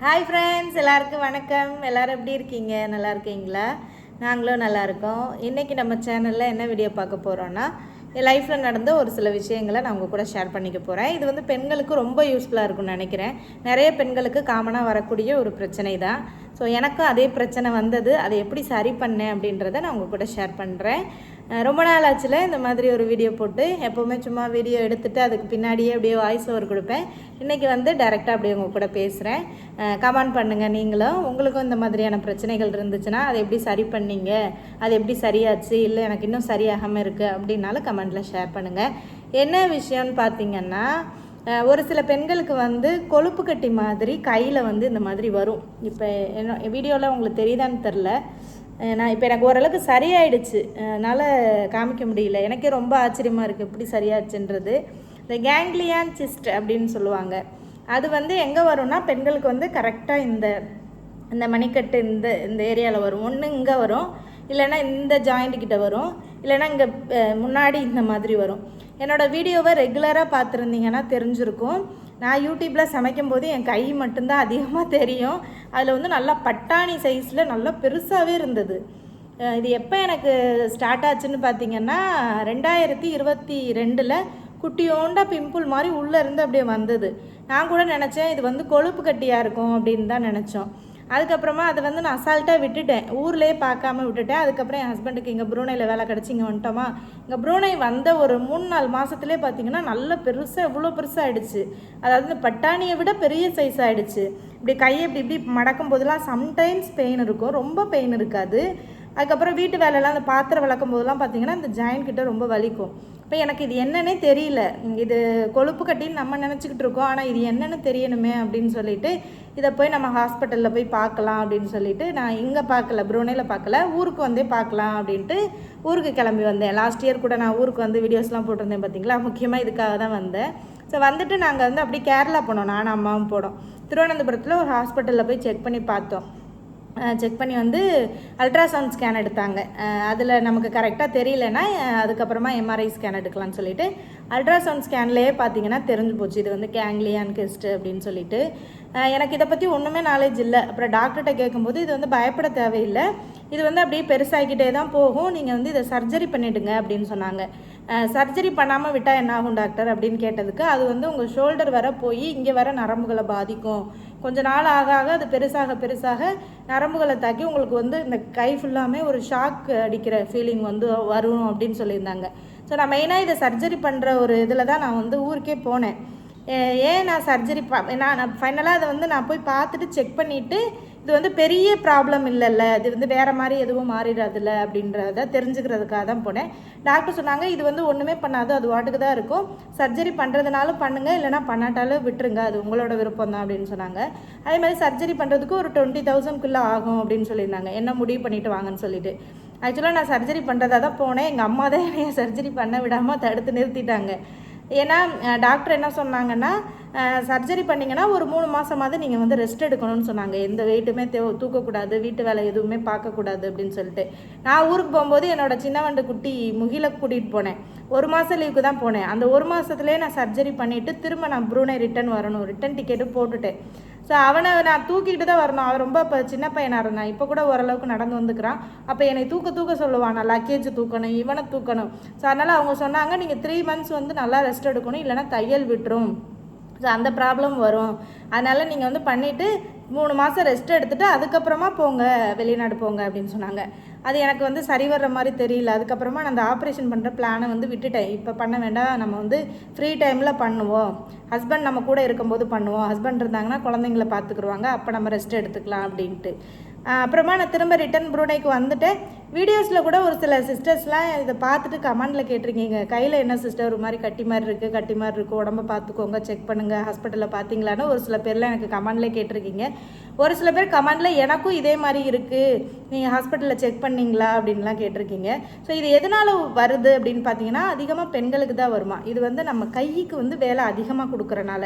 Hi friends எல்லாருக்கும் வணக்கம். எல்லோரும் எப்படி இருக்கீங்க? நல்லா இருக்கீங்களா? நாங்களும் நல்லா இருக்கோம். இன்றைக்கி நம்ம சேனலில் என்ன வீடியோ பார்க்க போகிறோன்னா என் லைஃப்பில் நடந்த ஒரு சில விஷயங்களை நான் உங்கள் கூட ஷேர் பண்ணிக்க போகிறேன் இது வந்து பெண்களுக்கு ரொம்ப யூஸ்ஃபுல்லாக இருக்கும்னு நினைக்கிறேன். நிறைய பெண்களுக்கு காமனாக வரக்கூடிய ஒரு பிரச்சனை தான். ஸோ எனக்கும் அதே பிரச்சனை வந்தது. அதை எப்படி சரி பண்ணேன் அப்படின்றத நான் உங்கள் கூட ஷேர் பண்ணுறேன் ரொம்ப நாள் ஆச்சுல இந்த மாதிரி ஒரு வீடியோ போட்டு. எப்போவுமே சும்மா வீடியோ எடுத்துகிட்டு அதுக்கு பின்னாடியே அப்படியே வாய்ஸ் ஓவர் கொடுப்பேன். இன்றைக்கி வந்து டைரெக்டாக அப்படியே உங்கள் கூட பேசுகிறேன் கமெண்ட் பண்ணுங்கள் நீங்களும். உங்களுக்கும் இந்த மாதிரியான பிரச்சனைகள் இருந்துச்சுன்னா அதை எப்படி சரி பண்ணீங்க? அது எப்படி சரியாச்சு? இல்லை எனக்கு இன்னும் சரியாகாமல் இருக்குது அப்படின்னாலும் கமெண்ட்டில் ஷேர் பண்ணுங்கள் என்ன விஷயம்னு பார்த்தீங்கன்னா ஒரு சில பெண்களுக்கு வந்து கொழுப்பு கட்டி மாதிரி கையில் வந்து இந்த மாதிரி வரும். இப்போ என்ன வீடியோவில் உங்களுக்கு தெரியுதான்னு தெரில நான் இப்போ எனக்கு ஓரளவுக்கு சரியாயிடுச்சு. அதனால் காமிக்க முடியல. எனக்கே ரொம்ப ஆச்சரியமாக இருக்குது எப்படி சரியாச்சுன்றது. இந்த கேங்லியான் சிஸ்ட் அப்படின்னு சொல்லுவாங்க. அது வந்து எங்கே வரும்னா பெண்களுக்கு வந்து கரெக்டாக இந்த இந்த மணிக்கட்டு இந்த இந்த ஏரியாவில் வரும். ஒன்று இங்கே வரும். இல்லைன்னா இந்த ஜாயிண்ட் கிட்ட வரும். இல்லைன்னா இங்கே முன்னாடி இந்த மாதிரி வரும். என்னோடய வீடியோவை ரெகுலராக பார்த்துருந்தீங்கன்னா தெரிஞ்சிருக்கும். நான் யூடியூப்பில் சமைக்கும் போது என் கை மட்டும்தான் அதிகமாக தெரியும். அதில் வந்து நல்லா பட்டாணி சைஸில் நல்லா பெருசாகவே இருந்தது. இது எப்போ எனக்கு ஸ்டார்ட் ஆச்சுன்னு பார்த்தீங்கன்னா ரெண்டாயிரத்தி இருபத்தி ரெண்டில் குட்டியோண்டா பிம்பிள் மாதிரி உள்ளே இருந்து அப்படியே வந்தது. நான் கூட நினச்சேன் இது வந்து கொழுப்பு கட்டியாக இருக்கும் அப்படின்னு தான் நினச்சோம். அதுக்கப்புறமா அதை வந்து நான் அசால்ட்டாக விட்டுட்டேன். ஊர்லேயே பார்க்காம விட்டுட்டேன். அதுக்கப்புறம் என் ஹஸ்பண்டுக்கு இங்கே ப்ரூனையில் வேலை கிடச்சி இங்கே வந்துட்டோமா? இங்கே ப்ரூனை வந்த ஒரு மூணு நாலு மாதத்துலேயே பார்த்தீங்கன்னா நல்ல பெருசாக இவ்வளோ பெருசாக ஆகிடுச்சு அதாவது இந்த பட்டாணியை விட பெரிய சைஸ் ஆகிடுச்சு இப்படி கையை இப்படி இப்படி மடக்கும் போதெல்லாம் சம்டைம்ஸ் பெயின் இருக்கும். ரொம்ப பெயின் இருக்காது. அதுக்கப்புறம் வீட்டு வேலையெல்லாம் அந்த பாத்திரம் விளக்கும் போதெல்லாம் பார்த்தீங்கன்னா இந்த ஜாயின் கிட்ட ரொம்ப வலிக்கும். இப்போ எனக்கு இது என்னன்னே தெரியல. இது கொழுப்பு கட்டின்னு நம்ம நினச்சிக்கிட்டு இருக்கோம். ஆனால் இது என்னென்னு தெரியணுமே அப்படின்னு சொல்லிட்டு இதை போய் நம்ம ஹாஸ்பிட்டலில் போய் பார்க்கலாம் அப்படின்னு சொல்லிட்டு நான் இங்கே பார்க்கல ப்ரூனேயில் பார்க்கல ஊருக்கு வந்தே பார்க்கலாம் அப்படின்ட்டு ஊருக்கு கிளம்பி வந்தேன். லாஸ்ட் இயர் கூட நான் ஊருக்கு வந்து வீடியோஸ்லாம் போட்டிருந்தேன் பார்த்தீங்களா முக்கியமாக இதுக்காக தான் வந்தேன். ஸோ வந்துட்டு நாங்கள் வந்து அப்படியே கேரளா போனோம் நானும் அம்மாவும் போனோம். திருவனந்தபுரத்தில் ஒரு ஹாஸ்பிட்டலில் போய் செக் பண்ணி பார்த்தோம். செக் பண்ணி வந்து அல்ட்ராசவுண்ட் ஸ்கேன் எடுத்தாங்க. அதில் நமக்கு கரெக்டாக தெரியலனா அதுக்கப்புறமா எம்ஆர்ஐ ஸ்கேன் எடுக்கலாம்னு சொல்லிட்டு அல்ட்ராசவுண்ட் ஸ்கேன்லேயே பார்த்தீங்கன்னா தெரிஞ்சு போச்சு. இது வந்து கேங்லியான் கெஸ்ட் அப்படின்னு சொல்லிட்டு. எனக்கு இதை பற்றி ஒன்றுமே நாலேஜ் இல்லை. அப்புறம் டாக்டர்கிட்ட கேட்கும்போது இது வந்து பயப்பட தேவையில்லை. இது வந்து அப்படியே பெருசாகிக்கிட்டே தான் போகும். நீங்கள் வந்து இதை சர்ஜரி பண்ணிவிடுங்க அப்படின்னு சொன்னாங்க. சர்ஜரி பண்ணாமல் விட்டால் என்ன ஆகும் டாக்டர் அப்படின்னு கேட்டதுக்கு அது வந்து உங்கள் ஷோல்டர் வர போய் இங்கே வர நரம்புகளை பாதிக்கும். கொஞ்ச நாள் ஆக ஆக அது பெருசாக பெருசாக நரம்புகளை தாக்கி உங்களுக்கு வந்து இந்த கை ஃபுல்லாமே ஒரு ஷாக் அடிக்கிற ஃபீலிங் வந்து வரும் அப்படின்னு சொல்லியிருந்தாங்க. ஸோ நான் மெயினாக இதை சர்ஜரி பண்ணுற ஒரு இதில் தான் நான் வந்து ஊருக்கே போனேன். ஏன் நான் சர்ஜரி பா நான் ஃபைனலாக அதை வந்து நான் போய் பார்த்துட்டு செக் பண்ணிவிட்டு இது வந்து பெரிய ப்ராப்ளம் இல்லைல்ல இது வந்து வேறு மாதிரி எதுவும் மாறிடாதுல்ல அப்படின்றத தெரிஞ்சுக்கிறதுக்காக தான் போனேன். டாக்டர் சொன்னாங்க இது வந்து ஒன்றுமே பண்ணாது அது வாட்டுக்கு தான் இருக்கும். சர்ஜரி பண்ணுறதுனாலும் பண்ணுங்கள் இல்லைனா பண்ணாட்டாலும் விட்டுருங்க அது உங்களோட விருப்பம் தான் அப்படின்னு சொன்னாங்க. அதே மாதிரி சர்ஜரி பண்ணுறதுக்கு ஒரு டுவெண்ட்டி தௌசண்ட்குள்ளே ஆகும் அப்படின்னு சொல்லியிருந்தாங்க. என்ன முடிவு பண்ணிட்டு வாங்கன்னு சொல்லிட்டு. ஆக்சுவலாக நான் சர்ஜரி பண்ணுறதா தான் போனேன். எங்கள் அம்மா தான் என்னைய சர்ஜரி பண்ண விடாமல் தடுத்து நிறுத்திட்டாங்க. ஏன்னா டாக்டர் என்ன சொன்னாங்கன்னா சர்ஜரி பண்ணிங்கன்னா ஒரு மூணு மாதமாவது நீங்கள் வந்து ரெஸ்ட் எடுக்கணும்னு சொன்னாங்க. எந்த வெயிட்டுமே தே தூக்கக்கூடாது வீட்டு வேலை எதுவுமே பார்க்கக்கூடாது அப்படின்னு சொல்லிட்டு. நான் ஊருக்கு போகும்போது என்னோடய சின்ன வண்டு குட்டி முகில கூட்டிகிட்டு போனேன். ஒரு மாதம் லீவுக்கு தான் போனேன். அந்த ஒரு மாதத்துலேயே நான் சர்ஜரி பண்ணிவிட்டு திரும்ப நான் ப்ரூனே ரிட்டன் வரணும். ரிட்டன் டிக்கெட்டு போட்டுட்டேன். ஸோ அவனை நான் தூக்கிட்டு தான் வரணும். அவன் ரொம்ப இப்போ சின்ன பையனாக இருந்தான். இப்போ கூட ஓரளவுக்கு நடந்து வந்துக்கிறான். அப்போ என்னை தூக்க தூக்க சொல்லுவான். நான் லக்கேஜ் தூக்கணும் இவனை தூக்கணும். ஸோ அதனால் அவங்க சொன்னாங்க நீங்கள் த்ரீ மந்த்ஸ் வந்து நல்லா ரெஸ்ட் எடுக்கணும். இல்லைன்னா தையல் விட்டுரும். ஸோ அந்த ப்ராப்ளம் வரும். அதனால் நீங்கள் வந்து பண்ணிவிட்டு மூணு மாதம் ரெஸ்ட் எடுத்துகிட்டு அதுக்கப்புறமா போங்க வெளிநாடு போங்க அப்படின்னு சொன்னாங்க. அது எனக்கு வந்து சரி வர்ற மாதிரி தெரியல. அதுக்கப்புறமா நான் அந்த ஆப்ரேஷன் பண்ணுற பிளானை வந்து விட்டுட்டேன். இப்போ பண்ண வேண்டாம். நம்ம வந்து ஃப்ரீ டைமில் பண்ணுவோம். ஹஸ்பண்ட் நம்ம கூட இருக்கும்போது பண்ணுவோம். ஹஸ்பண்ட் இருந்தாங்கன்னா குழந்தைங்கள பார்த்துக்குருவாங்க. அப்போ நம்ம ரெஸ்ட் எடுத்துக்கலாம் அப்படின்ட்டு. அப்புறமா நான் திரும்ப ரிட்டன் ப்ரூனைக்கு வந்துட்டேன். வீடியோஸில் கூட ஒரு சில சிஸ்டர்ஸ்லாம் இதை பார்த்துட்டு கமெண்டில் கேட்டிருக்கீங்க. கையில் என்ன சிஸ்டர்? ஒரு மாதிரி கட்டி மாதிரி இருக்குது கட்டி மாதிரி இருக்குது உடம்ப பார்த்துக்கோங்க செக் பண்ணுங்கள் ஹாஸ்பிட்டலில் பார்த்தீங்களான்னு ஒரு சில பேர்லாம் எனக்கு கமெண்டில் கேட்டிருக்கீங்க. ஒரு சில பேர் கமெண்டில் எனக்கும் இதே மாதிரி இருக்குது நீங்கள் ஹாஸ்பிட்டலில் செக் பண்ணிங்களா? அப்படின்லாம் கேட்டிருக்கீங்க. ஸோ இது எதனால் வருது அப்படின்னு பார்த்தீங்கன்னா அதிகமாக பெண்களுக்கு தான் வருமா? இது வந்து நம்ம கைக்கு வந்து வேலை அதிகமாக கொடுக்குறனால.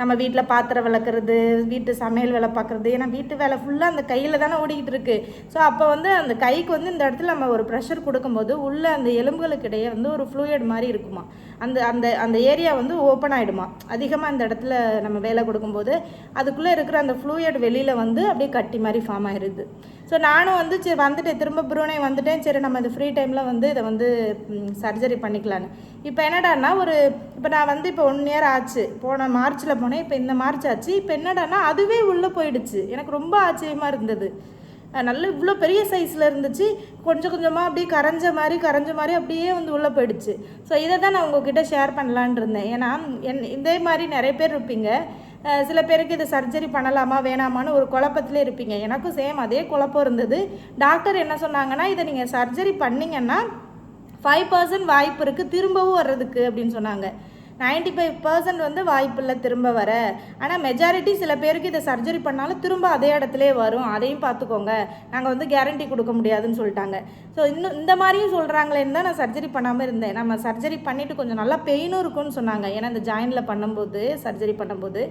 நம்ம வீட்டில் பாத்திரம் விளக்குறது வீட்டு சமையல் வேலை பார்க்குறது. ஏன்னா வீட்டு வேலை ஃபுல்லாக அந்த கையில் தானே ஓடிக்கிட்டு இருக்குது ஸோ அப்போ வந்து அந்த கைக்கு வந்து இந்த இந்த இடத்துல நம்ம ஒரு ப்ரெஷர் கொடுக்கும்போது உள்ளே அந்த எலும்புகளுக்கு இடையே வந்து ஒரு ஃப்ளூயிட் மாதிரி இருக்குமா? அந்த அந்த அந்த ஏரியா வந்து ஓப்பன் ஆகிடுமா அதிகமாக இந்த இடத்துல நம்ம வேலை கொடுக்கும்போது அதுக்குள்ளே இருக்கிற அந்த ஃப்ளூயிட் வெளியில் வந்து அப்படியே கட்டி மாதிரி ஃபார்ம் ஆயிடுது ஸோ நானும் வந்து சரி வந்துட்டேன். திரும்ப ப்ரூனே வந்துட்டேன். சரி நம்ம இந்த ஃப்ரீ டைமில் வந்து இதை வந்து சர்ஜரி பண்ணிக்கலான்னு இப்போ என்னடான்னா ஒரு இப்போ நான் வந்து இப்போ ஒன் இயர் ஆச்சு. போன மார்ச்சில் போனேன். இப்போ இந்த மார்ச் ஆச்சு. இப்போ என்னடான்னா அதுவே உள்ளே போயிடுச்சு. எனக்கு ரொம்ப ஆச்சரியமாக இருந்தது. நல்ல இவ்வளோ பெரிய சைஸில் இருந்துச்சு. கொஞ்சம் கொஞ்சமாக அப்படியே கரைஞ்ச மாதிரி கரைஞ்ச மாதிரி அப்படியே வந்து உள்ளே போயிடுச்சு. ஸோ இதை தான் நான் உங்ககிட்ட ஷேர் பண்ணலான் இருந்தேன். ஏன்னா என் இதே மாதிரி நிறைய பேர் இருப்பீங்க. சில பேருக்கு இது சர்ஜரி பண்ணலாமா வேணாமான்னு ஒரு குழப்பத்திலே இருப்பீங்க. எனக்கும் சேம் அதே குழப்பம் இருந்தது. டாக்டர் என்ன சொன்னாங்கன்னா இதை நீங்கள் சர்ஜரி பண்ணிங்கன்னா ஃபைவ் பர்சன்ட் வாய்ப்பு இருக்குது திரும்பவும் வர்றதுக்கு அப்படின்னு சொன்னாங்க. 95% ஃபைவ் பர்சன்ட் வந்து வாய்ப்பில்லை திரும்ப வர. ஆனால் மெஜாரிட்டி சில பேருக்கு இதை சர்ஜரி பண்ணாலும் திரும்ப அதே இடத்துலே வரும். அதையும் பார்த்துக்கோங்க. நாங்கள் வந்து கேரண்டி கொடுக்க முடியாதுன்னு சொல்லிட்டாங்க. ஸோ இன்னும் இந்த மாதிரியும் சொல்கிறாங்களேன்னு தான் நான் சர்ஜரி பண்ணாமல் இருந்தேன். நம்ம சர்ஜரி பண்ணிவிட்டு கொஞ்சம் நல்லா பெயினும் இருக்கும்னு சொன்னாங்க. ஏன்னா இந்த ஜாயினில் பண்ணும்போது சர்ஜரி பண்ணும்போது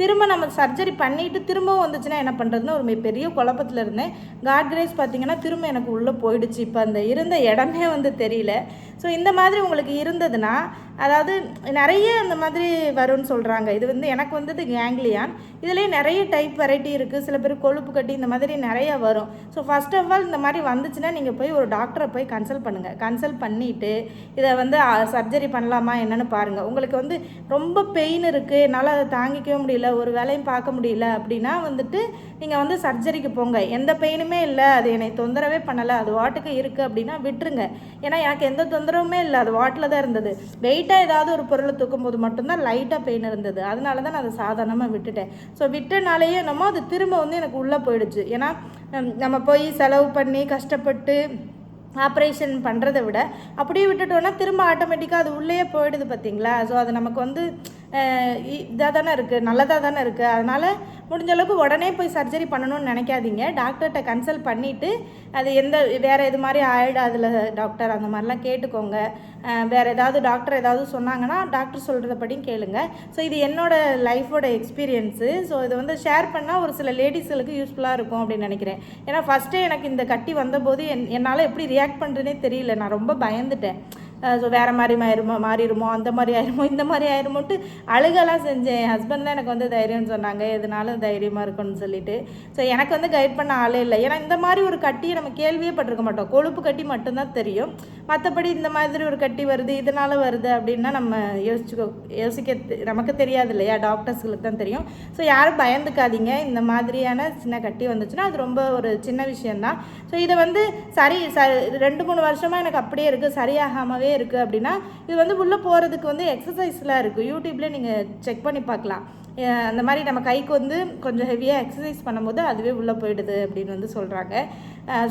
திரும்ப நம்ம சர்ஜரி பண்ணிவிட்டு திரும்பவும் வந்துச்சுன்னா என்ன பண்ணுறதுன்னு ஒரு பெரிய குழப்பத்தில் இருந்தேன். காட் கிரேஸ் பார்த்தீங்கன்னா திரும்ப எனக்கு உள்ளே போயிடுச்சு. இப்போ அந்த இருந்த இடமே வந்து தெரியல. ஸோ இந்த மாதிரி உங்களுக்கு இருந்ததுன்னா அதாவது நிறைய அந்த மாதிரி வரும்னு சொல்கிறாங்க இது வந்து எனக்கு வந்தது கேங்லியான் இதுலேயே நிறைய டைப் வெரைட்டி இருக்குது சில பேர் கொழுப்பு கட்டி இந்த மாதிரி நிறைய வரும். ஸோ ஃபர்ஸ்ட் ஆஃப் ஆல் இந்த மாதிரி வந்துச்சுன்னா நீங்கள் போய் ஒரு டாக்டரை போய் கன்சல்ட் பண்ணுங்கள் கன்சல்ட் பண்ணிவிட்டு இதை வந்து சர்ஜரி பண்ணலாமா என்னன்னு பாருங்கள் உங்களுக்கு வந்து ரொம்ப பெயின் இருக்குது என்னால் அதை தாங்கிக்கவே முடியல. ஒரு வேலையும் பார்க்க முடியல அப்படின்னா வந்துட்டு நீங்கள் வந்து சர்ஜரிக்கு போங்க. எந்த பெயினுமே இல்லை. அது என்னை தொந்தரவே பண்ணலை. அது வாட்டுக்கு இருக்குது அப்படின்னா விட்டுருங்க. ஏன்னா எனக்கு எந்த தொந்தரவுமே இல்லை. அது வாட்டில் தான் இருந்தது. வெயிட் லைட்டாக ஏதாவது ஒரு பொருளை தூக்கும் போது மட்டும்தான் லைட்டாக பெயின் இருந்தது. அதனால தான் நான் அதை சாதாரணமாக விட்டுட்டேன். ஸோ விட்டனாலேயே நம்ம அது திரும்ப வந்து எனக்கு உள்ளே போயிடுச்சு. ஏன்னா நம்ம போய் செலவு பண்ணி கஷ்டப்பட்டு ஆப்ரேஷன் பண்ணுறதை விட அப்படியே விட்டுட்டோன்னா திரும்ப ஆட்டோமேட்டிக்காக அது உள்ளேயே போயிடுது பார்த்தீங்களா ஸோ அது நமக்கு வந்து இதாக தானே இருக்குது நல்லதாக தானே இருக்குது அதனால் முடிஞ்ச அளவுக்கு உடனே போய் சர்ஜரி பண்ணணும்னு நினைக்காதீங்க. டாக்டர்கிட்ட கன்சல்ட் பண்ணிவிட்டு அது எந்த வேறு இது மாதிரி ஆயிடாதுல டாக்டர் அந்த மாதிரிலாம் கேட்டுக்கோங்க. வேறு ஏதாவது டாக்டர் ஏதாவது சொன்னாங்கன்னா டாக்டர் சொல்கிறதபடியும் கேளுங்க. ஸோ இது என்னோடய லைஃபோட எக்ஸ்பீரியன்ஸு ஸோ இது வந்து ஷேர் பண்ணால் ஒரு சில லேடிஸ்களுக்கு யூஸ்ஃபுல்லாக இருக்கும் அப்படின்னு நினைக்கிறேன். ஏன்னா ஃபஸ்ட்டே எனக்கு இந்த கட்டி வந்தபோது என் என்னால் எப்படி ரியாக்ட் பண்ணுறதுனே தெரியல. நான் ரொம்ப பயந்துட்டேன். ஸோ வேறு மாதிரி ஆயிருமோ மாறிடுமோ அந்த மாதிரி ஆயிருமோ இந்த மாதிரி ஆயிருமோன்ட்டு அழுகெல்லாம் செஞ்சேன். என் ஹஸ்பண்ட் தான் எனக்கு வந்து தைரியம்னு சொன்னாங்க. எதுனாலும் தைரியமாக இருக்கணும்னு சொல்லிட்டு. ஸோ எனக்கு வந்து கைட் பண்ண ஆளே இல்லை. ஏன்னா இந்த மாதிரி ஒரு கட்டியை நம்ம கேள்வியே பட்டிருக்க மாட்டோம். கொழுப்பு கட்டி மட்டும்தான் தெரியும். மற்றபடி இந்த மாதிரி ஒரு கட்டி வருது இதனால் வருது அப்படின்னா நம்ம யோசிச்சுக்கோ யோசிக்க தெ- நமக்கு தெரியாது இல்லையா? டாக்டர்ஸ்களுக்கு தான் தெரியும். ஸோ யாரும் பயந்துக்காதீங்க. இந்த மாதிரியான சின்ன கட்டி வந்துச்சுன்னா அது ரொம்ப ஒரு சின்ன விஷயந்தான் ஸோ இதை வந்து சரி ச ரெண்டு மூணு வருஷமாக எனக்கு அப்படியே இருக்குது சரியாகாமவே இருக்குது அப்படின்னா இது வந்து உள்ளே போகிறதுக்கு வந்து எக்ஸசைஸ்லாம் இருக்குது யூடியூப்லேயே நீங்கள் செக் பண்ணி பார்க்கலாம். அந்த மாதிரி நம்ம கைக்கு வந்து கொஞ்சம் ஹெவியாக எக்ஸசைஸ் பண்ணும்போது அதுவே உள்ளே போயிடுது அப்படின்னு வந்து சொல்கிறாங்க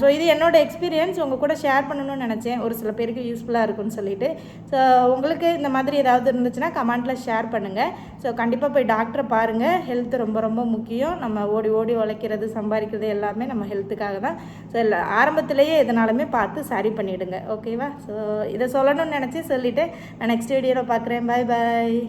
ஸோ இது என்னோட எக்ஸ்பீரியன்ஸ் உங்கள் கூட ஷேர் பண்ணணும்னு நினச்சேன். ஒரு சில பேருக்கு யூஸ்ஃபுல்லாக இருக்கும்னு சொல்லிட்டு. ஸோ உங்களுக்கு இந்த மாதிரி ஏதாவது இருந்துச்சுன்னா கமெண்ட்டில் ஷேர் பண்ணுங்கள் ஸோ கண்டிப்பாக போய் டாக்டரை பாருங்கள் ஹெல்த் ரொம்ப ரொம்ப முக்கியம். நம்ம ஓடி ஓடி உழைக்கிறது சம்பாதிக்கிறது எல்லாமே நம்ம ஹெல்த்துக்காக தான். ஸோ இல்லை ஆரம்பத்திலேயே எதனாலுமே பார்த்து சரி பண்ணிவிடுங்க ஓகேவா ஸோ இதை சொல்லணும்னு நினச்சி சொல்லிவிட்டு நான் நெக்ஸ்ட் வீடியோவில் பார்க்குறேன். பாய் பாய்